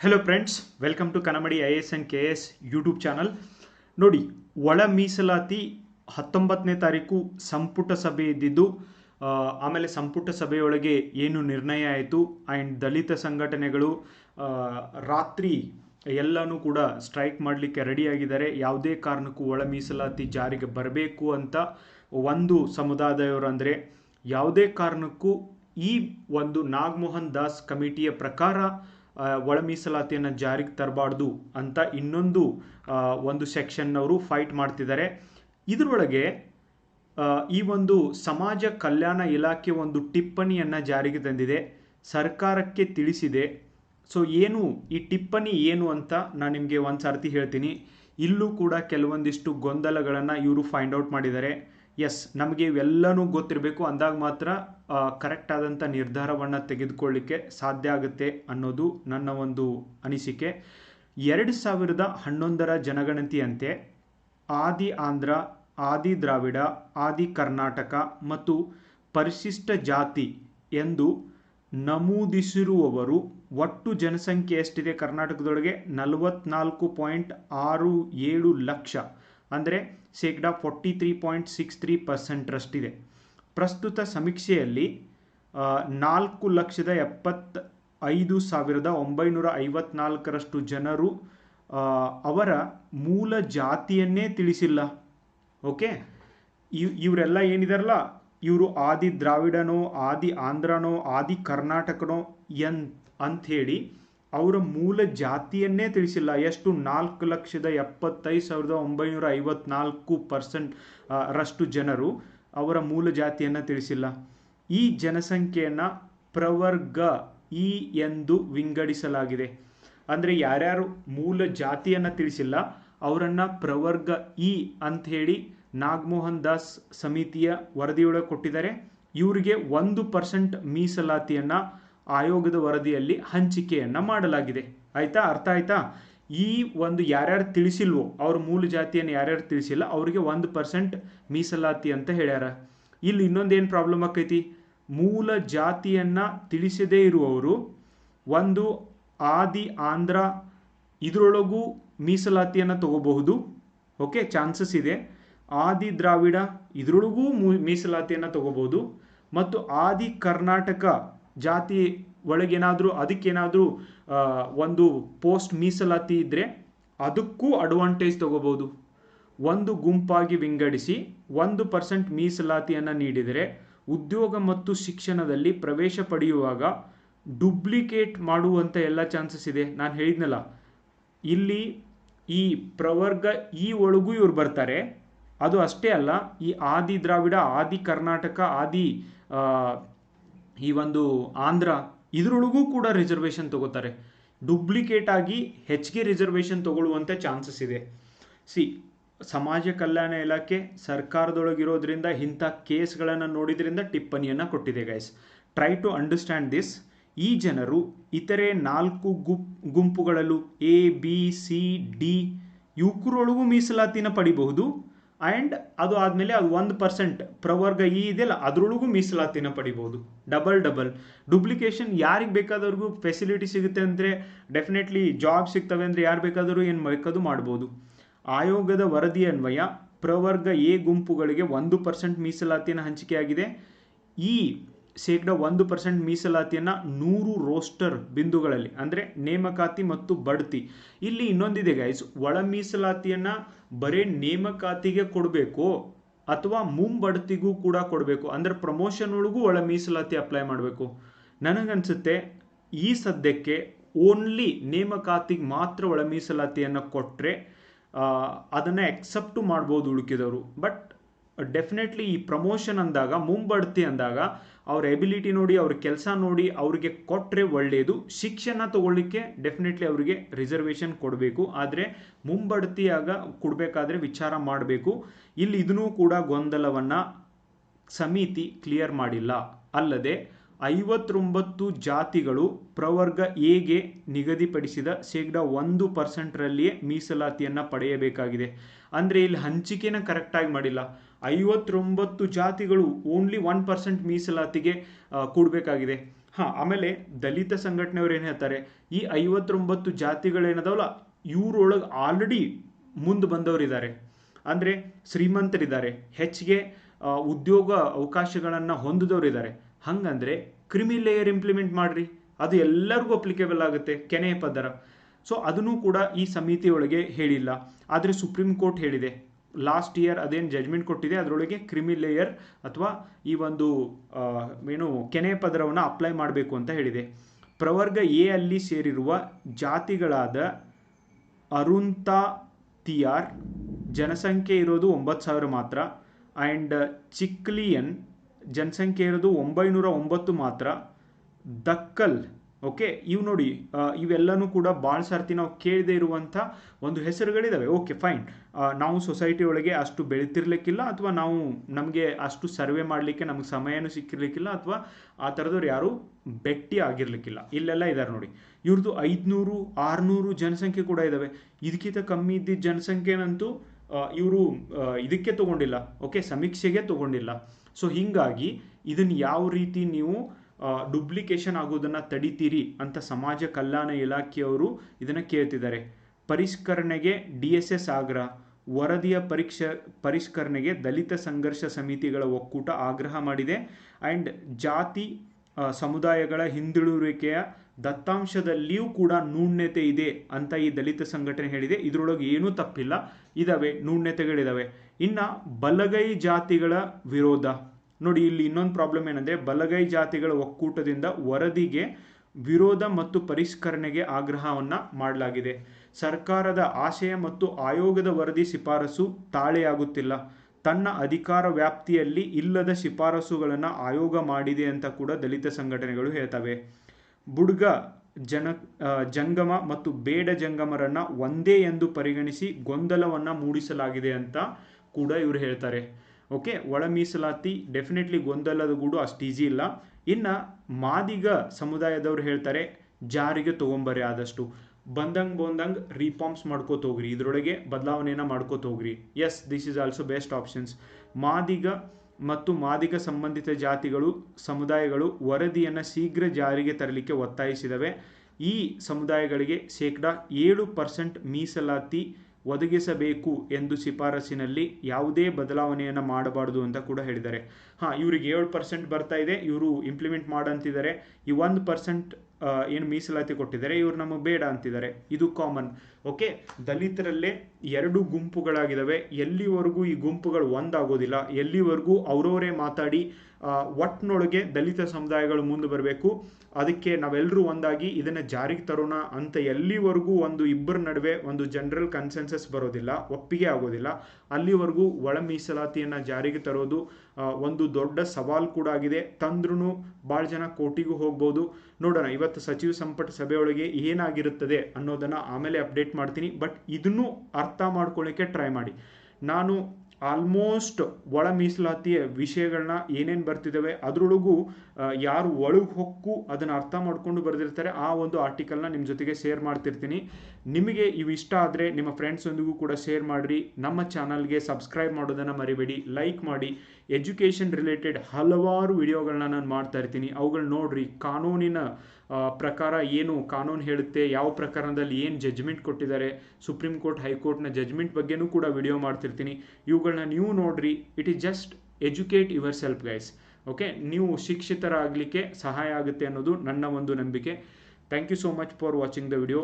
Hello friends welcome to Kannamadi I S and K S YouTube channel ನೋಡಿ, ಒಳ ಮೀಸಲಾತಿ ಹತ್ತೊಂಬತ್ತನೇ ತಾರೀಕು ಸಂಪುಟ ಸಭೆ ಇದ್ದಿದ್ದು ಆಮೇಲೆ ಸಂಪುಟ ಸಭೆಯೊಳಗೆ ಏನು ನಿರ್ಣಯ ಆಯಿತು ಆ್ಯಂಡ್ ದಲಿತ ಸಂಘಟನೆಗಳು ರಾತ್ರಿ ಎಲ್ಲನೂ ಕೂಡ ಸ್ಟ್ರೈಕ್ ಮಾಡಲಿಕ್ಕೆ ರೆಡಿಯಾಗಿದ್ದಾರೆ ಯಾವುದೇ ಕಾರಣಕ್ಕೂ ಒಳ ಮೀಸಲಾತಿ ಜಾರಿಗೆ ಬರಬೇಕು ಅಂತ ಒಂದು ಸಮುದಾಯದವರು ಅಂದರೆ, ಯಾವುದೇ ಕಾರಣಕ್ಕೂ ಈ ಒಂದು ನಾಗಮೋಹನ್ ದಾಸ್ ಕಮಿಟಿಯ ಪ್ರಕಾರ ಒಳ ಮೀಸಲಾತಿಯನ್ನು ಜಾರಿಗೆ ತರಬಾರ್ದು ಅಂತ ಇನ್ನೊಂದು ಒಂದು ಸೆಕ್ಷನ್ನವರು ಫೈಟ್ ಮಾಡ್ತಿದ್ದಾರೆ. ಇದರೊಳಗೆ ಈ ಒಂದು ಸಮಾಜ ಕಲ್ಯಾಣ ಇಲಾಖೆ ಒಂದು ಟಿಪ್ಪಣಿಯನ್ನು ಜಾರಿಗೆ ತಂದಿದೆ, ಸರ್ಕಾರಕ್ಕೆ ತಿಳಿಸಿದೆ. ಸೊ ಏನು, ಈ ಟಿಪ್ಪಣಿ ಏನು ಅಂತ ನಾನು ನಿಮಗೆ ಒಂದು ಸರ್ತಿ ಹೇಳ್ತೀನಿ. ಇಲ್ಲೂ ಕೂಡ ಕೆಲವೊಂದಿಷ್ಟು ಗೊಂದಲಗಳನ್ನು ಇವರು ಫೈಂಡ್ ಔಟ್ ಮಾಡಿದ್ದಾರೆ. ಎಸ್ ನಮಗೆ ಇವೆಲ್ಲನೂ ಗೊತ್ತಿರಬೇಕು. ಅಂದಾಗ ಮಾತ್ರ ಕರೆಕ್ಟ್ ಆದಂಥ ನಿರ್ಧಾರವನ್ನು ತೆಗೆದುಕೊಳ್ಳಿಕ್ಕೆ ಸಾಧ್ಯ ಆಗುತ್ತೆ ಅನ್ನೋದು ನನ್ನ ಒಂದು ಅನಿಸಿಕೆ. ಎರಡು ಸಾವಿರದ ಹನ್ನೊಂದರ ಜನಗಣತಿಯಂತೆ, ಆದಿ ಆಂಧ್ರ, ಆದಿ ದ್ರಾವಿಡ, ಆದಿ ಕರ್ನಾಟಕ ಮತ್ತು ಪರಿಶಿಷ್ಟ ಜಾತಿ ಎಂದು ನಮೂದಿಸಿರುವವರು ಒಟ್ಟು ಜನಸಂಖ್ಯೆ ಎಷ್ಟಿದೆ ಕರ್ನಾಟಕದೊಳಗೆ? ನಲವತ್ನಾಲ್ಕು ಪಾಯಿಂಟ್ ಆರು ಏಳು ಲಕ್ಷ. ಅಂದರೆ ಶೇಕಡಾ forty three point six three ಪರ್ಸೆಂಟ್ರಷ್ಟಿದೆ ಪ್ರಸ್ತುತ ಸಮೀಕ್ಷೆಯಲ್ಲಿ ನಾಲ್ಕು ಲಕ್ಷದ ಎಪ್ಪತ್ತ ಐದು ಸಾವಿರದ ಒಂಬೈನೂರ ಐವತ್ನಾಲ್ಕರಷ್ಟು ಜನರು ಅವರ ಮೂಲ ಜಾತಿಯನ್ನೇ ತಿಳಿಸಿಲ್ಲ. ಓಕೆ? ಇವ್, ಇವರೆಲ್ಲ ಏನಿದಾರಲ್ಲ? ಇವರು ಆದಿ ದ್ರಾವಿಡನೋ, ಆದಿ ಆಂಧ್ರನೋ, ಆದಿ ಕರ್ನಾಟಕನೋ ಎನ್, ಅಂಥೇಳಿ ಅವರ ಮೂಲ ಜಾತಿಯನ್ನೇ ತಿಳಿಸಿಲ್ಲ. ಎಷ್ಟು? ನಾಲ್ಕು ಲಕ್ಷದ ಎಪ್ಪತ್ತೈದು ಸಾವಿರದ ಒಂಬೈನೂರ ಐವತ್ನಾಲ್ಕು ಪರ್ಸೆಂಟ್ ರಷ್ಟು ಜನರು ಅವರ ಮೂಲ ಜಾತಿಯನ್ನು ತಿಳಿಸಿಲ್ಲ. ಈ ಜನಸಂಖ್ಯೆಯನ್ನು ಪ್ರವರ್ಗ ಇ ಎಂದು ವಿಂಗಡಿಸಲಾಗಿದೆ. ಅಂದರೆ ಯಾರ್ಯಾರು ಮೂಲ ಜಾತಿಯನ್ನು ತಿಳಿಸಿಲ್ಲ, ಅವರನ್ನು ಪ್ರವರ್ಗ ಇ ಅಂಥೇಳಿ ನಾಗಮೋಹನ್ ದಾಸ್ ಸಮಿತಿಯ ವರದಿಯೊಳಗೆ ಕೊಟ್ಟಿದ್ದಾರೆ. ಇವರಿಗೆ ಒಂದು ಪರ್ಸೆಂಟ್ ಮೀಸಲಾತಿಯನ್ನು ಆಯೋಗದ ವರದಿಯಲ್ಲಿ ಹಂಚಿಕೆಯನ್ನು ಮಾಡಲಾಗಿದೆ. ಆಯಿತಾ? ಅರ್ಥ ಆಯ್ತಾ? ಈ ಒಂದು ಯಾರ್ಯಾರು ತಿಳಿಸಿಲ್ವೋ, ಅವ್ರ ಮೂಲ ಜಾತಿಯನ್ನು ಯಾರ್ಯಾರು ತಿಳಿಸಿಲ್ಲ, ಅವರಿಗೆ ಒಂದು ಪರ್ಸೆಂಟ್ ಮೀಸಲಾತಿ ಅಂತ ಹೇಳ್ಯಾರ. ಇಲ್ಲಿ ಇನ್ನೊಂದೇನು ಪ್ರಾಬ್ಲಮ್ ಆಕೈತಿ? ಮೂಲ ಜಾತಿಯನ್ನು ತಿಳಿಸದೇ ಇರುವವರು ಒಂದು ಆದಿ ಆಂಧ್ರ ಇದರೊಳಗೂ ಮೀಸಲಾತಿಯನ್ನು ತಗೋಬಹುದು. ಓಕೆ, ಚಾನ್ಸಸ್ ಇದೆ. ಆದಿ ದ್ರಾವಿಡ ಇದರೊಳಗೂ ಮೀಸಲಾತಿಯನ್ನು ತಗೋಬಹುದು. ಮತ್ತು ಆದಿ ಕರ್ನಾಟಕ ಜಾತಿ ಒಳಗೇನಾದರೂ, ಅದಕ್ಕೇನಾದರೂ ಒಂದು ಪೋಸ್ಟ್ ಮೀಸಲಾತಿ ಇದ್ದರೆ ಅದಕ್ಕೂ ಅಡ್ವಾಂಟೇಜ್ ತಗೋಬೋದು. ಒಂದು ಗುಂಪಾಗಿ ವಿಂಗಡಿಸಿ, ಒಂದು ಪರ್ಸೆಂಟ್ ಮೀಸಲಾತಿಯನ್ನು ನೀಡಿದರೆ ಉದ್ಯೋಗ ಮತ್ತು ಶಿಕ್ಷಣದಲ್ಲಿ ಪ್ರವೇಶ ಪಡೆಯುವಾಗ ಡುಪ್ಲಿಕೇಟ್ ಮಾಡುವಂಥ ಎಲ್ಲ ಚಾನ್ಸಸ್ ಇದೆ. ನಾನು ಹೇಳಿದ್ನಲ್ಲ, ಇಲ್ಲಿ ಈ ಪ್ರವರ್ಗ ಈ ಒಳಗೂ ಇವ್ರು ಬರ್ತಾರೆ. ಅದು ಅಷ್ಟೇ ಅಲ್ಲ, ಈ ಆದಿ ದ್ರಾವಿಡ, ಆದಿ ಕರ್ನಾಟಕ, ಆದಿ ಈ ಒಂದು ಆಂಧ್ರ ಇದರೊಳಗೂ ಕೂಡ ರಿಸರ್ವೇಷನ್ ತಗೋತಾರೆ. ಡುಪ್ಲಿಕೇಟ್ ಆಗಿ ಹೆಚ್ಚಿಗೆ ರಿಸರ್ವೇಷನ್ ತಗೊಳ್ಳುವಂಥ ಚಾನ್ಸಸ್ ಇದೆ. ಸಿ ಸಮಾಜ ಕಲ್ಯಾಣ ಇಲಾಖೆ ಸರ್ಕಾರದೊಳಗಿರೋದ್ರಿಂದ ಇಂಥ ಕೇಸ್ಗಳನ್ನು ನೋಡಿದ್ರಿಂದ ಟಿಪ್ಪಣಿಯನ್ನು ಕೊಟ್ಟಿದೆ guys try to understand this ಈ ಜನರು ಇತರೆ ನಾಲ್ಕು ಗುಪ್, ಗುಂಪುಗಳಲ್ಲೂ ಎ ಬಿ ಸಿ ಡಿ ಯುವಕರೊಳಗೂ ಮೀಸಲಾತಿನ ಪಡಿಬಹುದು. ಆ್ಯಂಡ್ ಅದು ಆದಮೇಲೆ ಅದು ಒಂದು ಪರ್ಸೆಂಟ್ ಪ್ರವರ್ಗ ಈ ಇದೆಯಲ್ಲ, ಅದರೊಳಗೂ ಮೀಸಲಾತಿನ ಪಡಿಬೋದು. ಡಬಲ್ ಡಬಲ್ ಡುಪ್ಲಿಕೇಶನ್ ಯಾರಿಗೆ ಬೇಕಾದವ್ರಿಗೂ ಫೆಸಿಲಿಟಿ ಸಿಗುತ್ತೆ ಅಂದರೆ ಡೆಫಿನೆಟ್ಲಿ ಜಾಬ್ ಸಿಗ್ತವೆ ಅಂದರೆ ಯಾರು ಬೇಕಾದರೂ ಏನು ಬೇಕಾದ್ರೂ ಮಾಡ್ಬೋದು. ಆಯೋಗದ ವರದಿ ಅನ್ವಯ, ಪ್ರವರ್ಗ ಎ ಗುಂಪುಗಳಿಗೆ ಒಂದು ಪರ್ಸೆಂಟ್ ಮೀಸಲಾತಿಯನ್ನು ಹಂಚಿಕೆಯಾಗಿದೆ ಈ ಶೇಕಡ ಒಂದು ಪರ್ಸೆಂಟ್ ಮೀಸಲಾತಿಯನ್ನು ನೂರು ರೋಸ್ಟರ್ ಬಿಂದುಗಳಲ್ಲಿ, ಅಂದರೆ ನೇಮಕಾತಿ ಮತ್ತು ಬಡ್ತಿ. ಇಲ್ಲಿ ಇನ್ನೊಂದಿದೆ ಗೈಸ್ ಒಳ ಮೀಸಲಾತಿಯನ್ನು ಬರೀ ನೇಮಕಾತಿಗೆ ಕೊಡಬೇಕು ಅಥವಾ ಮುಂಬಡ್ತಿಗೂ ಕೂಡ ಕೊಡಬೇಕು. ಅಂದರೆ ಪ್ರಮೋಷನ್ ಒಳಗೂ ಒಳ ಮೀಸಲಾತಿ ಅಪ್ಲೈ ಮಾಡಬೇಕು. ನನಗನ್ಸುತ್ತೆ ಈ ಸದ್ಯಕ್ಕೆ ಓನ್ಲಿ ನೇಮಕಾತಿಗೆ ಮಾತ್ರ ಒಳ ಮೀಸಲಾತಿಯನ್ನು ಕೊಟ್ಟರೆ ಅದನ್ನು ಎಕ್ಸೆಪ್ಟು ಮಾಡ್ಬೋದು ಉಳುಕಿದವರು. ಬಟ್ ಡೆಫಿನೆಟ್ಲಿ ಈ ಪ್ರಮೋಷನ್ ಅಂದಾಗ, ಮುಂಬಡ್ತಿ ಅಂದಾಗ ಅವ್ರ ಎಬಿಲಿಟಿ ನೋಡಿ, ಅವ್ರ ಕೆಲಸ ನೋಡಿ, ಅವ್ರಿಗೆ ಕೊಟ್ಟರೆ ಒಳ್ಳೆಯದು ಶಿಕ್ಷಣ ತಗೊಳ್ಳಿಕ್ಕೆ ಡೆಫಿನೆಟ್ಲಿ ಅವರಿಗೆ ರಿಸರ್ವೇಷನ್ ಕೊಡಬೇಕು. ಆದರೆ ಮುಂಬಡ್ತಿಯಾಗ ಕೊಡಬೇಕಾದ್ರೆ ವಿಚಾರ ಮಾಡಬೇಕು. ಇಲ್ಲಿ ಇದನ್ನೂ ಕೂಡ ಗೊಂದಲವನ್ನು ಸಮಿತಿ ಕ್ಲಿಯರ್ ಮಾಡಿಲ್ಲ. ಅಲ್ಲದೆ ಐವತ್ತೊಂಬತ್ತು ಜಾತಿಗಳು ಪ್ರವರ್ಗ ಎಗೆ ನಿಗದಿಪಡಿಸಿದ ಶೇಕಡ ಒಂದು ಪರ್ಸೆಂಟ್ರಲ್ಲಿಯೇ ಮೀಸಲಾತಿಯನ್ನು ಪಡೆಯಬೇಕಾಗಿದೆ. ಅಂದರೆ ಇಲ್ಲಿ ಹಂಚಿಕೆನ ಕರೆಕ್ಟಾಗಿ ಮಾಡಿಲ್ಲ. ಐವತ್ತೊಂಬತ್ತು ಜಾತಿಗಳು ಓನ್ಲಿ ಒನ್ ಪರ್ಸೆಂಟ್ ಮೀಸಲಾತಿಗೆ ಕೂಡಬೇಕಾಗಿದೆ. ಹಾಂ, ಆಮೇಲೆ ದಲಿತ ಸಂಘಟನೆಯವ್ರು ಏನು ಹೇಳ್ತಾರೆ? ಈ ಐವತ್ತೊಂಬತ್ತು ಜಾತಿಗಳೇನದವಲ್ಲ ಇವ್ರೊಳಗೆ ಆಲ್ರೆಡಿ ಮುಂದೆ ಬಂದವರಿದ್ದಾರೆ ಅಂದರೆ ಶ್ರೀಮಂತರಿದ್ದಾರೆ. ಹೆಚ್ಚಿಗೆ ಉದ್ಯೋಗ ಅವಕಾಶಗಳನ್ನು ಹೊಂದಿದವರಿದ್ದಾರೆ ಹಂಗಂದ್ರೆ ಕ್ರಿಮಿ ಲೇಯರ್ ಇಂಪ್ಲಿಮೆಂಟ್ ಮಾಡಿರಿ. ಅದು ಎಲ್ಲರಿಗೂ ಅಪ್ಲಿಕೇಬಲ್ ಆಗುತ್ತೆ ಕೆನೆ ಪದರ. ಸೊ ಅದನ್ನು ಕೂಡ ಈ ಸಮಿತಿಯೊಳಗೆ ಹೇಳಿಲ್ಲ. ಆದರೆ ಸುಪ್ರೀಂ ಕೋರ್ಟ್ ಹೇಳಿದೆ. ಲಾಸ್ಟ್ ಇಯರ್ ಅದೇನು ಜಜ್ಮೆಂಟ್ ಕೊಟ್ಟಿದೆ, ಅದರೊಳಗೆ ಕ್ರಿಮಿ ಲೇಯರ್ ಅಥವಾ ಈ ಒಂದು ಏನು ಕೆನೆ ಪದರವನ್ನು ಅಪ್ಲೈ ಮಾಡಬೇಕು ಅಂತ ಹೇಳಿದೆ. ಪ್ರವರ್ಗ ಎ ಅಲ್ಲಿ ಸೇರಿರುವ ಜಾತಿಗಳಾದ ಅರುಂತಾ ತಿಯಾರ್, ಜನಸಂಖ್ಯೆ ಇರೋದು ಒಂಬತ್ತು ಸಾವಿರ ಮಾತ್ರ ಆ್ಯಂಡ್ ಚಿಕ್ಲಿಯನ್, ಜನಸಂಖ್ಯೆ ಇರೋದು ಒಂಬೈನೂರ ಒಂಬತ್ತು ಮಾತ್ರ, ದಕ್ಕಲ್ ಓಕೆ ಇವು ನೋಡಿ ಇವೆಲ್ಲನೂ ಕೂಡ ಭಾಳ ಸರ್ತಿ ನಾವು ಕೇಳದೆ ಇರುವಂಥ ಒಂದು ಹೆಸರುಗಳಿದಾವೆ. ಓಕೆ ಫೈನ್ ನಾವು ಸೊಸೈಟಿ ಒಳಗೆ ಅಷ್ಟು ಬೆಳೀತಿರ್ಲಿಕ್ಕಿಲ್ಲ ಅಥವಾ ನಾವು ನಮಗೆ ಅಷ್ಟು ಸರ್ವೆ ಮಾಡಲಿಕ್ಕೆ ನಮಗೆ ಸಮಯನೂ ಸಿಕ್ಕಿರ್ಲಿಕ್ಕಿಲ್ಲ ಅಥವಾ ಆ ಥರದವ್ರು ಯಾರು ಬೆಟ್ಟಿ ಆಗಿರ್ಲಿಕ್ಕಿಲ್ಲ. ಇಲ್ಲೆಲ್ಲ ಇದ್ದಾರೆ ನೋಡಿ. ಇವ್ರದ್ದು ಐದುನೂರು, ಆರುನೂರು ಜನಸಂಖ್ಯೆ ಕೂಡ ಇದ್ದಾವೆ ಇದಕ್ಕಿಂತ ಕಮ್ಮಿ ಇದ್ದಿದ್ದ ಜನಸಂಖ್ಯೆನಂತೂ ಇವರು ಇದಕ್ಕೆ ತಗೊಂಡಿಲ್ಲ. ಓಕೆ ಸಮೀಕ್ಷೆಗೆ ತಗೊಂಡಿಲ್ಲ. ಸೊ ಹೀಗಾಗಿ ಇದನ್ನು ಯಾವ ರೀತಿ ನೀವು ಡುಪ್ಲಿಕೇಶನ್ ಆಗೋದನ್ನು ತಡಿತೀರಿ ಅಂತ ಸಮಾಜ ಕಲ್ಯಾಣ ಇಲಾಖೆಯವರು ಇದನ್ನು ಕೇಳ್ತಿದ್ದಾರೆ. ಪರಿಷ್ಕರಣೆಗೆ ಡಿ ಎಸ್ ಎಸ್ ಆಗ್ರಹ ವರದಿಯ ಪರೀಕ್ಷ, ಪರಿಷ್ಕರಣೆಗೆ ದಲಿತ ಸಂಘರ್ಷ ಸಮಿತಿಗಳ ಒಕ್ಕೂಟ ಆಗ್ರಹ ಮಾಡಿದೆ. ಆ್ಯಂಡ್ ಜಾತಿ ಸಮುದಾಯಗಳ ಹಿಂದುಳುವಿಕೆಯ ದತ್ತಾಂಶದಲ್ಲಿಯೂ ಕೂಡ ನೂಣ್ಯತೆ ಇದೆ ಅಂತ ಈ ದಲಿತ ಸಂಘಟನೆ ಹೇಳಿದೆ. ಇದರೊಳಗೆ ಏನೂ ತಪ್ಪಿಲ್ಲ. ಇದಾವೆ ನೂಣ್ಯತೆಗಳಿದ್ದಾವೆ ಇನ್ನು ಬಲಗೈ ಜಾತಿಗಳ ವಿರೋಧ. ನೋಡಿ, ಇಲ್ಲಿ ಇನ್ನೊಂದು ಪ್ರಾಬ್ಲಮ್ ಏನಂದ್ರೆ, ಬಲಗೈ ಜಾತಿಗಳ ಒಕ್ಕೂಟದಿಂದ ವರದಿಗೆ ವಿರೋಧ ಮತ್ತು ಪರಿಷ್ಕರಣೆಗೆ ಆಗ್ರಹವನ್ನ ಮಾಡಲಾಗಿದೆ. ಸರ್ಕಾರದ ಆಶಯ ಮತ್ತು ಆಯೋಗದ ವರದಿ ಶಿಫಾರಸು ತಾಳೆಯಾಗುತ್ತಿಲ್ಲ. ತನ್ನ ಅಧಿಕಾರ ವ್ಯಾಪ್ತಿಯಲ್ಲಿ ಇಲ್ಲದ ಶಿಫಾರಸುಗಳನ್ನು ಆಯೋಗ ಮಾಡಿದೆ ಅಂತ ಕೂಡ ದಲಿತ ಸಂಘಟನೆಗಳು ಹೇಳ್ತವೆ. ಬುಡ್ಗ ಜನ ಜಂಗಮ ಮತ್ತು ಬೇಡ ಜಂಗಮರನ್ನ ಒಂದೇ ಎಂದು ಪರಿಗಣಿಸಿ ಗೊಂದಲವನ್ನ ಮೂಡಿಸಲಾಗಿದೆ ಅಂತ ಕೂಡ ಇವರು ಹೇಳ್ತಾರೆ. ಓಕೆ ಒಳ ಮೀಸಲಾತಿ ಡೆಫಿನೆಟ್ಲಿ ಗೊಂದಲದ ಗೂಡು ಅಷ್ಟು ಈಸಿ ಇಲ್ಲ. ಇನ್ನು ಮಾದಿಗ ಸಮುದಾಯದವ್ರು ಹೇಳ್ತಾರೆ, ಜಾರಿಗೆ ತೊಗೊಂಬರ್ರಿ ಆದಷ್ಟು. ಬಂದಂಗೆ ಬಂದಂಗೆ ರಿಫಾರ್ಮ್ಸ್ ಮಾಡ್ಕೋತ ಹೋಗ್ರಿ. ಇದರೊಳಗೆ ಬದಲಾವಣೆಯನ್ನು ಮಾಡ್ಕೋತ ಹೋಗ್ರಿ. Yes this is also best options Madiga ಮತ್ತು ಮಾದಿಗ ಸಂಬಂಧಿತ ಜಾತಿಗಳು, ಸಮುದಾಯಗಳು ವರದಿಯನ್ನು ಶೀಘ್ರ ಜಾರಿಗೆ ತರಲಿಕ್ಕೆ ಒತ್ತಾಯಿಸಿದವೆ. ಈ ಸಮುದಾಯಗಳಿಗೆ ಶೇಕಡಾ ಏಳು ಪರ್ಸೆಂಟ್ ಮೀಸಲಾತಿ ಒದಗಿಸಬೇಕು ಎಂದು ಶಿಫಾರಸಿನಲ್ಲಿ ಯಾವುದೇ ಬದಲಾವಣೆಯನ್ನು ಮಾಡಬಾರದು ಅಂತ ಕೂಡ ಹೇಳಿದ್ದಾರೆ. ಹಾಂ, ಇವರಿಗೆ ಏಳು ಪರ್ಸೆಂಟ್ ಬರ್ತಾ ಇದೆ. ಇವರು ಇಂಪ್ಲಿಮೆಂಟ್ ಮಾಡಂತಿದ್ದಾರೆ. ಈ ಒಂದು ಪರ್ಸೆಂಟ್ ಏನು ಮೀಸಲಾತಿ ಕೊಟ್ಟಿದ್ದಾರೆ, ಇವರು ನಮಗೆ ಬೇಡ ಅಂತಿದ್ದಾರೆ. ಇದು ಕಾಮನ್ ಓಕೆ ದಲಿತರಲ್ಲೇ ಎರಡು ಗುಂಪುಗಳಾಗಿದ್ದಾವೆ. ಎಲ್ಲಿವರೆಗೂ ಈ ಗುಂಪುಗಳು ಒಂದಾಗೋದಿಲ್ಲ. ಎಲ್ಲಿವರೆಗೂ ಅವರವರೇ ಮಾತಾಡಿ ಒಟ್ಟಿನೊಳಗೆ ದಲಿತ ಸಮುದಾಯಗಳು ಮುಂದೆ ಬರಬೇಕು. ಅದಕ್ಕೆ ನಾವೆಲ್ಲರೂ ಒಂದಾಗಿ ಇದನ್ನು ಜಾರಿಗೆ ತರೋಣ ಅಂತ ಎಲ್ಲಿವರೆಗೂ ಒಂದು ಇಬ್ಬರ ನಡುವೆ ಒಂದು ಜನರಲ್ ಕನ್ಸೆನ್ಸಸ್ ಬರೋದಿಲ್ಲ, ಒಪ್ಪಿಗೆ ಆಗೋದಿಲ್ಲ. ಅಲ್ಲಿವರೆಗೂ ಒಳ ಮೀಸಲಾತಿಯನ್ನು ಜಾರಿಗೆ ತರೋದು ಒಂದು ದೊಡ್ಡ ಸವಾಲು ಕೂಡ ಆಗಿದೆ. ತಂದ್ರೂ ಭಾಳ ಜನ ಕೋಟಿಗೂ ಹೋಗ್ಬೋದು. ನೋಡೋಣ, ಇವತ್ತು ಸಚಿವ ಸಂಪುಟ ಸಭೆಯೊಳಗೆ ಏನಾಗಿರುತ್ತದೆ ಅನ್ನೋದನ್ನು ಆಮೇಲೆ ಅಪ್ಡೇಟ್ ಮಾಡ್ತೀನಿ. ಬಟ್ ಇದನ್ನು ಅರ್ಥ ಮಾಡ್ಕೊಳ್ಳಿಕ್ಕೆ ಟ್ರೈ ಮಾಡಿ. ನಾನು ಆಲ್ಮೋಸ್ಟ್ ಒಳ ಮೀಸಲಾತಿಯ ವಿಷಯಗಳನ್ನ ಏನೇನು ಬರ್ತಿದ್ದಾವೆ ಅದರೊಳಗೂ ಯಾರು ಒಳಗೆ ಹೊಕ್ಕು ಅದನ್ನು ಅರ್ಥ ಮಾಡಿಕೊಂಡು ಬರೆದಿರ್ತಾರೆ, ಆ ಒಂದು ಆರ್ಟಿಕಲ್ನ ನಿಮ್ಮ ಜೊತೆಗೆ ಶೇರ್ ಮಾಡ್ತಿರ್ತೀನಿ. ನಿಮಗೆ ಇವು ಇಷ್ಟ ಆದರೆ ನಿಮ್ಮ ಫ್ರೆಂಡ್ಸೊಂದಿಗೂ ಕೂಡ ಶೇರ್ ಮಾಡಿರಿ. ನಮ್ಮ ಚಾನಲ್ಗೆ ಸಬ್ಸ್ಕ್ರೈಬ್ ಮಾಡೋದನ್ನು ಮರಿಬೇಡಿ ಲೈಕ್ ಮಾಡಿ. ಎಜುಕೇಷನ್ ರಿಲೇಟೆಡ್ ಹಲವಾರು ವಿಡಿಯೋಗಳನ್ನ ನಾನು ಮಾಡ್ತಾ ಇರ್ತೀನಿ. ಅವುಗಳು ನೋಡ್ರಿ, ಕಾನೂನಿನ ಪ್ರಕಾರ ಏನು ಕಾನೂನು ಹೇಳುತ್ತೆ, ಯಾವ ಪ್ರಕರಣದಲ್ಲಿ ಏನು ಜಜ್ಮೆಂಟ್ ಕೊಟ್ಟಿದ್ದಾರೆ, ಸುಪ್ರೀಂ ಕೋರ್ಟ್, ಹೈಕೋರ್ಟ್ನ ಜಜ್ಮೆಂಟ್ ಬಗ್ಗೆನೂ ಕೂಡ ವಿಡಿಯೋ ಮಾಡ್ತಿರ್ತೀನಿ. ಇವುಗಳನ್ನ ನೀವು ನೋಡ್ರಿ, it is just educate yourself guys, okay? ನೀವು ಶಿಕ್ಷಿತರಾಗಲಿಕ್ಕೆ ಸಹಾಯ ಆಗುತ್ತೆ ಅನ್ನೋದು ನನ್ನ ಒಂದು ನಂಬಿಕೆ. Thank you so much for watching the video.